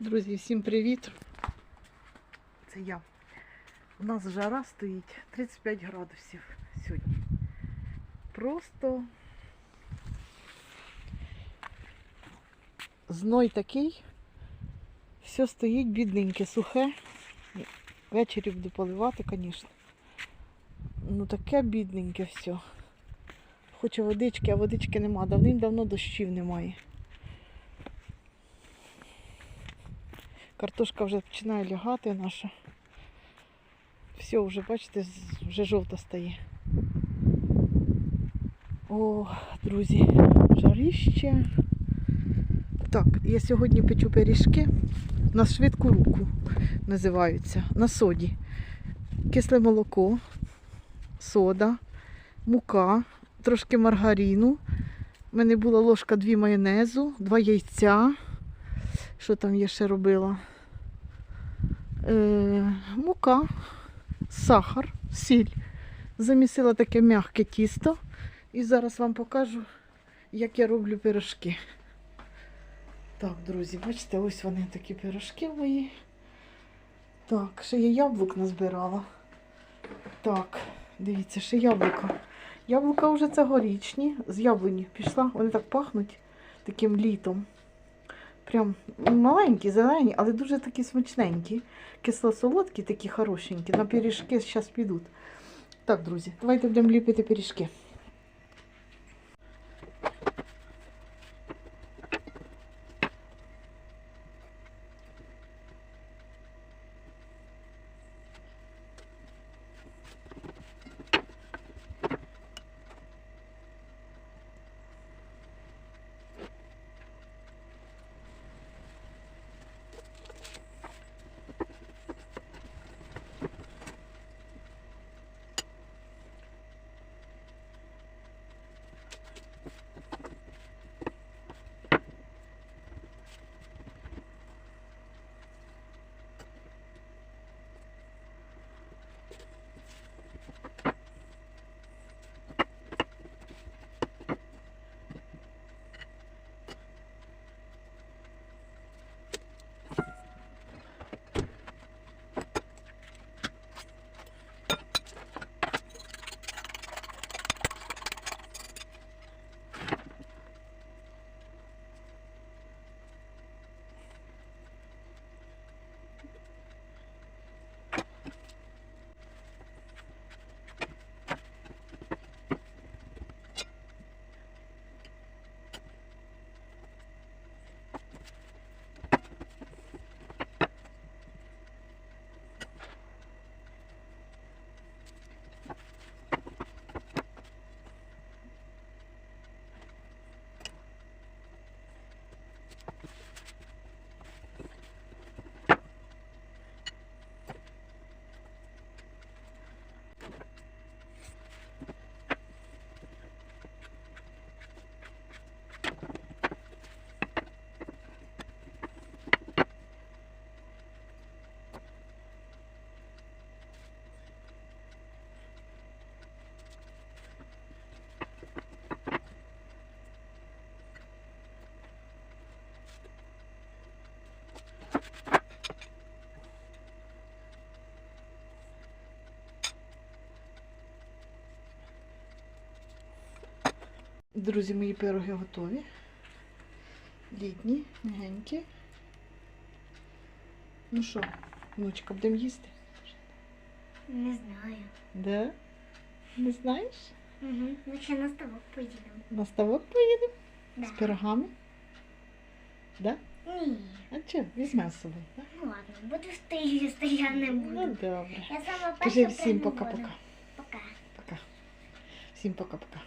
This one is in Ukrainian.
Друзі, всім привіт! Це я. У нас жара стоїть 35 градусів сьогодні. Просто зной такий. Все стоїть бідненьке, сухе. Ввечері буду поливати, звісно. Ну таке бідненьке все. Хоче водички, а водички нема. Давним-давно дощів немає. Картошка вже починає лягати наша. Все, вже, бачите, вже жовта стає. О, друзі, жаріще. Так, я сьогодні печу пиріжки на швидку руку називаються. На соді. Кисле молоко, сода, мука, трошки маргарину. У мене була ложка дві майонезу, два яйця. Що там я ще робила? Е, мука, сахар, сіль. Замісила таке м'яке тісто. І зараз вам покажу, як я роблю пирожки. Так, друзі, бачите, ось вони такі пирожки мої. Так, ще я яблук назбирала. Так, дивіться, ще яблука. Яблука вже цьогорічні, з яблуні пішла, вони так пахнуть таким літом. Прям маленькі, зелені, але дуже такі смачненькі. Кисло-солодкі, такі хорошенькі. На пиріжки зараз підуть. Так, друзі, давайте будемо ліпити пиріжки. Друзі, мої пироги готові. Літні, мягенькі. Ну що, внучка, будемо їсти? Не знаю. Да? Не знаєш? Угу. Ну ще на ставок поїдемо. На ставок поїдемо? Да. З пирогами? Да? Ні. А що, візьмемо з собою, так? Ну ладно, буду стоїти, я не буду. Ну, добре. Я сама перша Кажи всім пока-пока. Пока. Пока. Всім пока-пока.